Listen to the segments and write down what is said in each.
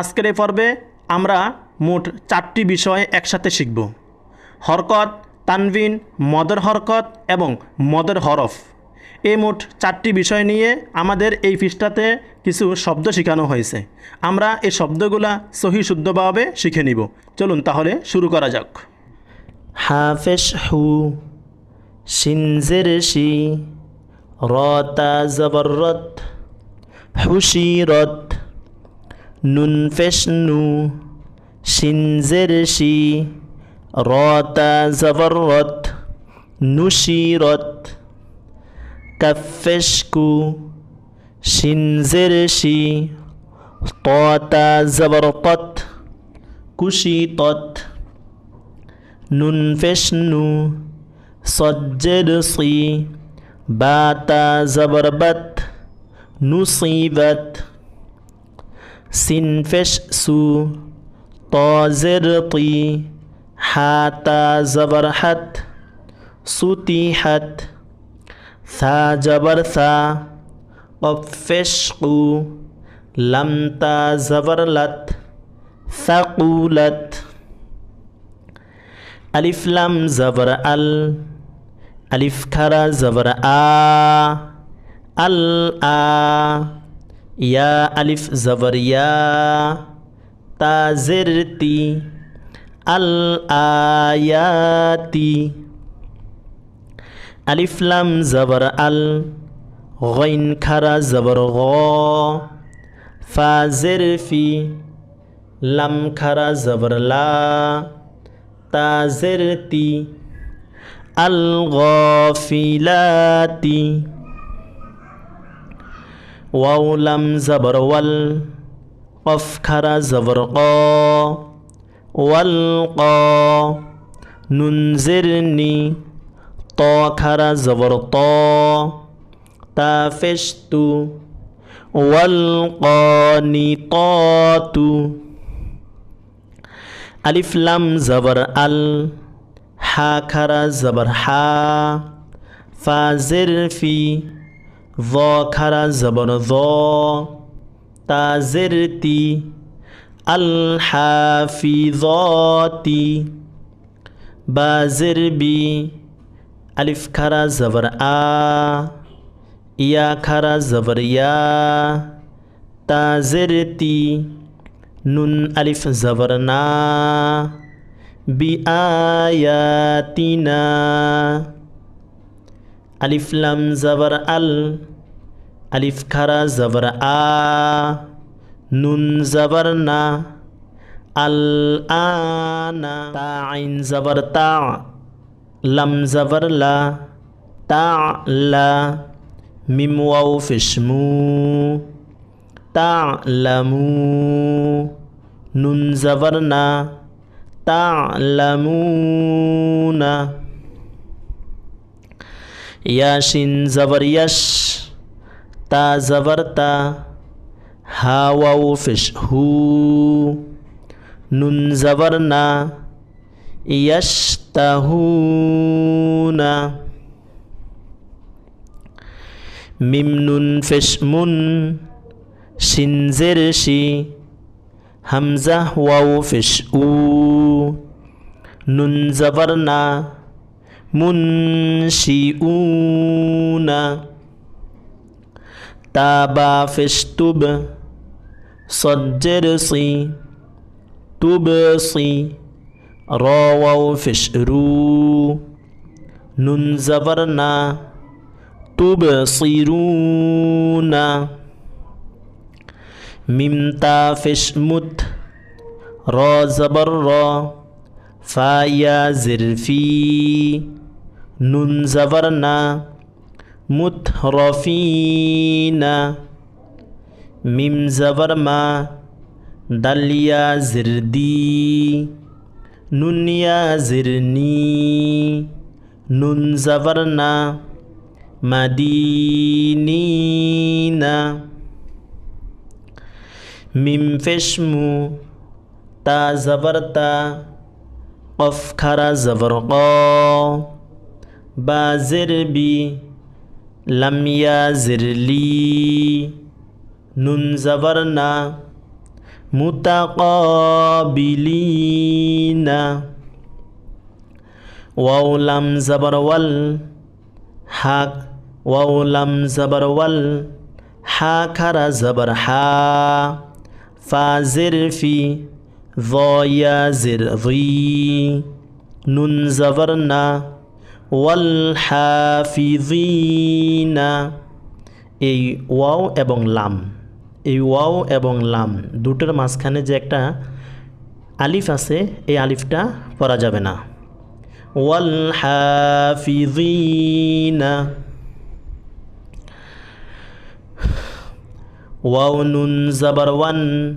আজকের এই পর্বে আমরা মোট চারটি বিষয় একসাথে শিখব। হরকত, তানভিন, মদর হরকত এবং মদর হরফ। এই মোট চারটি বিষয় নিয়ে আমাদের এই পৃষ্ঠাতে কিছু শব্দ শেখানো হয়েছে। আমরা এই শব্দগুলা সহি শুদ্ধভাবে শিখে নিব। চলুন তাহলে শুরু করা যাক। নুন ফেস নু সিনজের সি রতা জবরত, নুশিরত, কাফেশকু সিনজের সি ততা জবরতত, কুশিতত, নুন ফেস নু সজ্জের সি বাতা জবরবত, নুসিবত। সিনফেশ সু। তজের তি হাতা জবর হাত, সুতি হাত, সা জবর সা। অফেশ কু লামতা জবরলত সাকুলত আলিফলাম জবর আল, আলিফ খারা জবর আ, আল আ। ইয়া আলিফ জবর ইয়া তাজের তি আল আয়াতি। আলিফ লাম জবর আল, গইন খারা জবর গ, ফাজের ফি লাম খারা জবর লা তাজেরতি আল গফিলাতি। ওয়াও লাম জবর ওয়াল কফ খারা জবর ক, ওয়াল ক, নুন জেরনি ত খারা জবর ত, তা ফেস্তু ওয়াল কনি তু আলিফ লাম জবর আল, হা খারা জবর হা ফাজের ফি ভ খারা জবর ভ তাজের তি, আল হাফিজতি বাজের বি, আলিফ খারা জবর আ, ইয়া খারা জবর ইয়া তাজের নুন আলিফ জবর না, বি আলিফলাম জবর আল আলিফ খারা জবর আ নুন জবর না আল আনা তা আইন জবর তা লাম জবর লা তা লা মিম ওয়াও ফিসমু তা লামু নুন জবর না তা লামুনা ইয়াসিন জবর ইয়াস, তা জবর তা হাওয়াউ ফিস হু, নুন জবর না, ইয়াস তাহুনা মিম নুন ফিস মুন সিনজের শি, হামজা ওয়াউ ফিস উ, নুন জবর না মুনশিউনা। তাবা ফিস্তুব সজ্জের সি তুব সি রওয়াও ফিসরু নুন জবরনা তুব সিরুনা মিমতা ফিসমুত র জবর র ফাইয়া জিরফি। নুন জাবার না মুথরফিনা মিম জাবার মা দালিয়া জিরদি, নুনিয়া জিরনি, নুন জাবার না মিম ফেশমু, তা জবরতা, কফ খারা জবর بازر بي لم يازر لي نون زبرنا متقابلين واو لم زبر وال حق واو لم زبر وال حاكر زبر حا. فازر في ضايا زر ضي نون زبرنا না ওয়াল হাফিজিনা এই ওয়াও এবং লাম। এই ওয়াও এবং লাম দুটোর মাঝখানে যে একটা আলিফ আছে, এই আলিফটা পড়া যাবে না। ওয়াল হাফিজিনা ওয়াও নুন জবর ওয়ান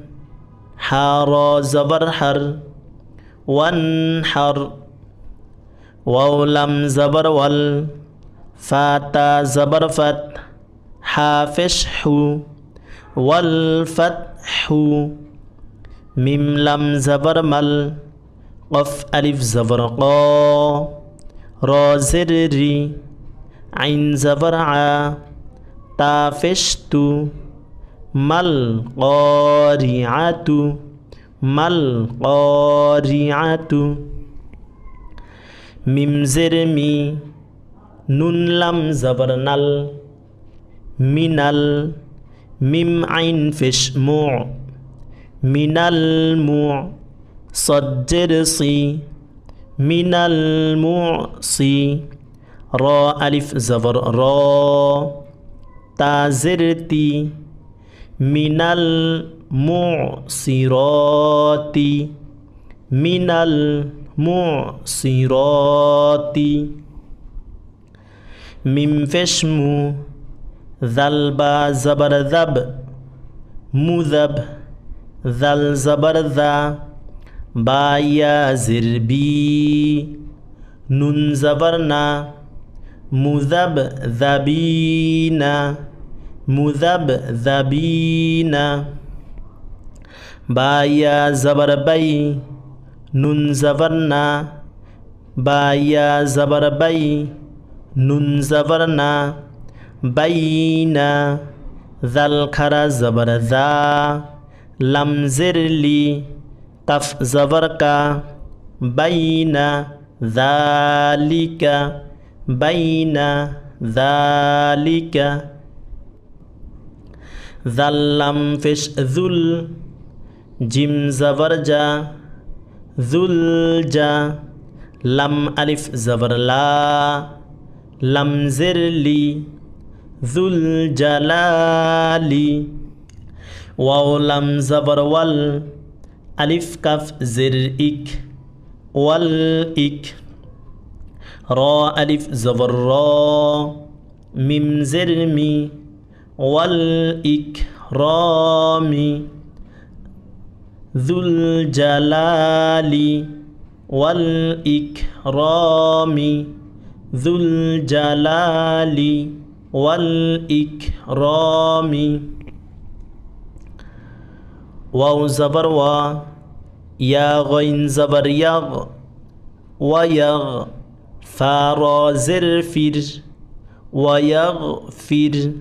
হার জবর হর, ওয়ান হর ওয়াও লাম জবর ওয়াল ফাতা জবর ফত হাফিশ হু ওয়াল ফত হু মিমলাম জবর মাল কফ আলিফ জবর ক র রি আইন জবর আ তাফিশ তু মাল করিআতু মাল করিআতু মিম জের মি নুন লাম জবর নাল, মিনাল, মিম আইন ফিশ মু, মিনাল মু, সজ্জের সি, মিনাল মু সি, র আলিফ জবর র, তাজের তি, মিনাল মুসিরতি মিনাল মুসিরতি মিম ফেশমু জালবা জবর জব মুজব জাল জবর জা বায়া জিরবি নুন জবর না মুজব জাবিনা মুজব জাবিনা বায়া জবর বাই নুন জবর না বায়া জবর বাই নুন জবর না বাইনা জাল খারা জবর জা লাম জিরলি কফ জবর কা বাইনা, জালিকা বাইনা, জালিকা। জাল্লাম ফিস জুল জিম জবর যা জুল যা লাম আলিফ জবর লা লাম জিরলি জুল জালালি ওয়াও লাম জবর ওয়াল আলিফ কাফ জির ইক ওয়াল ইক র আলিফ জবর র মিম জির মি ওয়াল ইক রমি ذو الجلال والإكرام ذو الجلال والإكرام واو زبر و يا غين زبر يغ ويغ فار زر فر ويغفر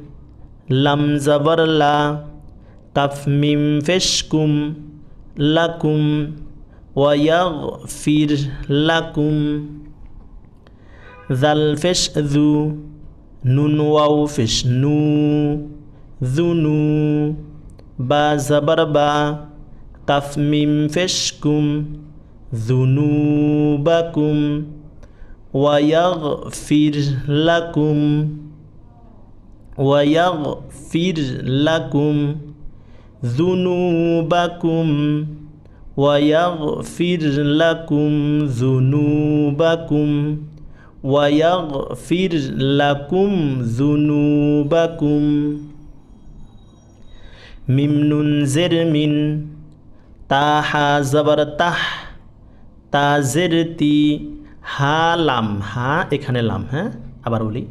لم زبر لا قف ميم فشكم লাকুম ওয়াগফির লাকুম। জাল ফেস জু, নুন ওয়াও নু জুনু বা জাবার বা কাফমিম ফেসকুম জুনুবাকুম ওয়াগফির লাকুম। ওয়াগফির লাকুম। ذنوبكم ويغفر لكم ذنوبكم ويغفر لكم ذنوبكم মিম নুন জের মিন তাহা জবর তাহ তাজের তি হা লাম হা এখানে লাম হ্যাঁ আবার বলি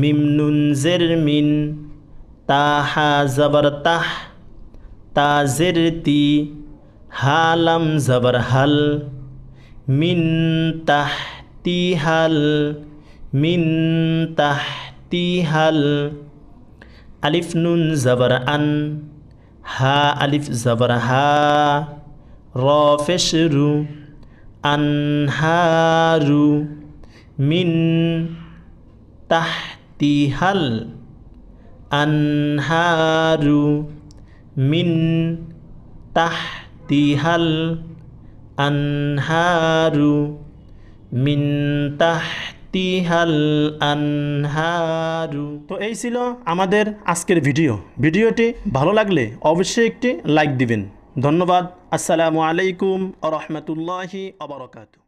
মিম নুন জের মিন তাহা জবর তাহ তাজের তি হা লাম জবর হাল, মিন তাহতি হাল, মিন তাহতি হাল। আলিফ নুন জবর আন, হা আলিফ জবর হা, র পেশ আনহারু, মিন তাহতিহাল আনহারু। মিন তাহতিহাল আনহারু, মিন তাহতিহাল আনহারু। তো এই ছিল আমাদের আজকের ভিডিও। ভিডিওটি ভালো লাগলে অবশ্যই একটি লাইক দিবেন। ধন্যবাদ। আসসালামু আলাইকুম আ রহমতুল্লাহি আবরকাত